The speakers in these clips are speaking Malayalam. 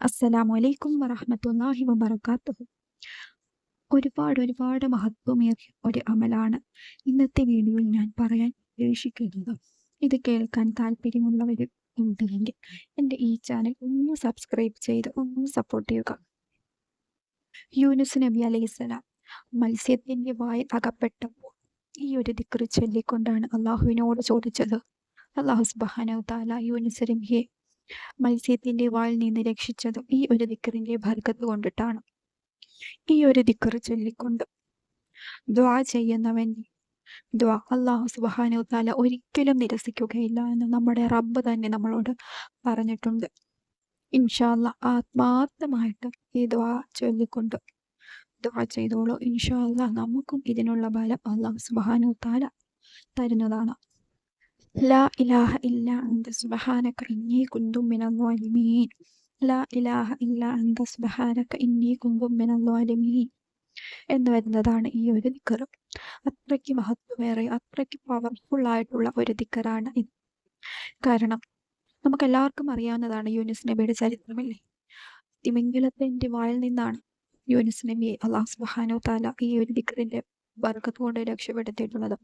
അസ്സലാമു അലൈക്കും വറഹ്മത്തുള്ളാഹി വബറകാതുഹു ഒരുപാട് ഒരുപാട് മഹത്വമേറിയ ഒരു അമലാണ് ഇന്നത്തെ വീഡിയോയിൽ ഞാൻ പറയാൻ ഉദ്ദേശിക്കുന്നത്. ഇത് കേൾക്കാൻ താല്പര്യമുള്ളവർ ഉണ്ടെങ്കിൽ എന്റെ ഈ ചാനൽ ഒന്ന് സബ്സ്ക്രൈബ് ചെയ്ത് ഒന്ന് സപ്പോർട്ട് ചെയ്യുക. യൂനുസ് നബി അലൈഹിസ്സലാം മത്സ്യത്തിന്റെ വായിൽ അകപ്പെട്ടപ്പോൾ ഈ ഒരു ദിക്കറി ചൊല്ലിക്കൊണ്ടാണ് അള്ളാഹുവിനോട് ചോദിച്ചത്. അള്ളാഹു സുബ്ഹാനഹു താല യൂനുസ് നബിയെ മത്സ്യത്തിന്റെ വായിൽ നിന്ന് രക്ഷിച്ചതും ഈ ഒരു ദിക്കറിന്റെ ഭർഗത്ത് കൊണ്ടിട്ടാണ്. ഈ ഒരു ദിക്കറ് ചൊല്ലിക്കൊണ്ട് ദ്വാ ചെയ്യുന്നവൻ. ദ്വാ അള്ളാഹു സുബാനു താല ഒരിക്കലും നിരസിക്കുകയില്ല എന്ന് നമ്മുടെ റബ്ബ് തന്നെ നമ്മളോട് പറഞ്ഞിട്ടുണ്ട്. ഇൻഷാല്ല ആത്മാർത്ഥമായിട്ട് ഈ ദ്വാ ചൊല്ലിക്കൊണ്ട് ദ്വാ ചെയ്തോളൂ. ഇൻഷാല്ല നമുക്കും ഇതിനുള്ള ബലം അള്ളാഹു സുബാനു താല തരുന്നതാണ്. ലാ ഇലാഹ ഇല്ല സുബ്ഹാനക ഇന്നി കുന്തു മിനൽ ളാലിമീൻ ലാ ഇലാഹ ഇല്ല സുബ്ഹാനക ഇന്നി കുന്തു മിനൽ ളാലിമീൻ എന്ന് വരുന്നതാണ് ഈ ഒരു ദിക്കർ അത്രയ്ക്ക് മഹത്വമേറെ അത്രയ്ക്ക് പവർഫുൾ ആയിട്ടുള്ള ഒരു ദിക്കറാണ് ഇത്. കാരണം നമുക്ക് എല്ലാവർക്കും അറിയാവുന്നതാണ് യൂനിസ് നബിയുടെ ചരിത്രമല്ലേ തിമിംഗലത്തിന്റെ വായിൽ നിന്നാണ് യൂനിസ് നബിയെ അള്ളാഹു സുബ്ഹാനഹു താല ഈ ഒരു ദിക്കറിന്റെ ബർക്കത്ത് കൊണ്ട് രക്ഷപ്പെടുത്തിയിട്ടുള്ളത്.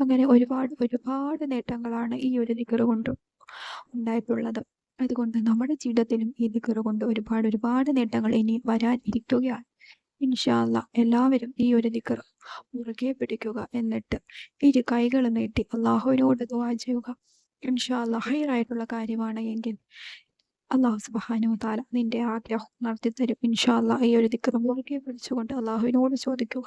അങ്ങനെ ഒരുപാട് ഒരുപാട് നേട്ടങ്ങളാണ് ഈ ഒരു ദിക്കറ് കൊണ്ട് ഉണ്ടായിട്ടുള്ളത്. അതുകൊണ്ട് നമ്മുടെ ജീവിതത്തിലും ഈ ദിക്കറ് കൊണ്ട് ഒരുപാട് ഒരുപാട് നേട്ടങ്ങൾ ഇനി വരാൻ ഇരിക്കുകയാണ്. ഇൻഷാല്ല എല്ലാവരും ഈ ഒരു ദിക്കർ മുറുകെ പിടിക്കുക എന്നിട്ട് ഇരു കൈകൾ നീട്ടി അള്ളാഹുവിനോട് ദുവാ ചെയ്യുക. ഇൻഷാല്ല ഹൈറായിട്ടുള്ള കാര്യമാണ് എങ്കിൽ അള്ളാഹു സുബാനു താല നിന്റെ ആഗ്രഹം നടത്തി തരും ഇൻഷാല്ല ഈ ഒരു ദിക്കർ മുറുകെ പിടിച്ചുകൊണ്ട് അള്ളാഹുവിനോട് ചോദിക്കുക.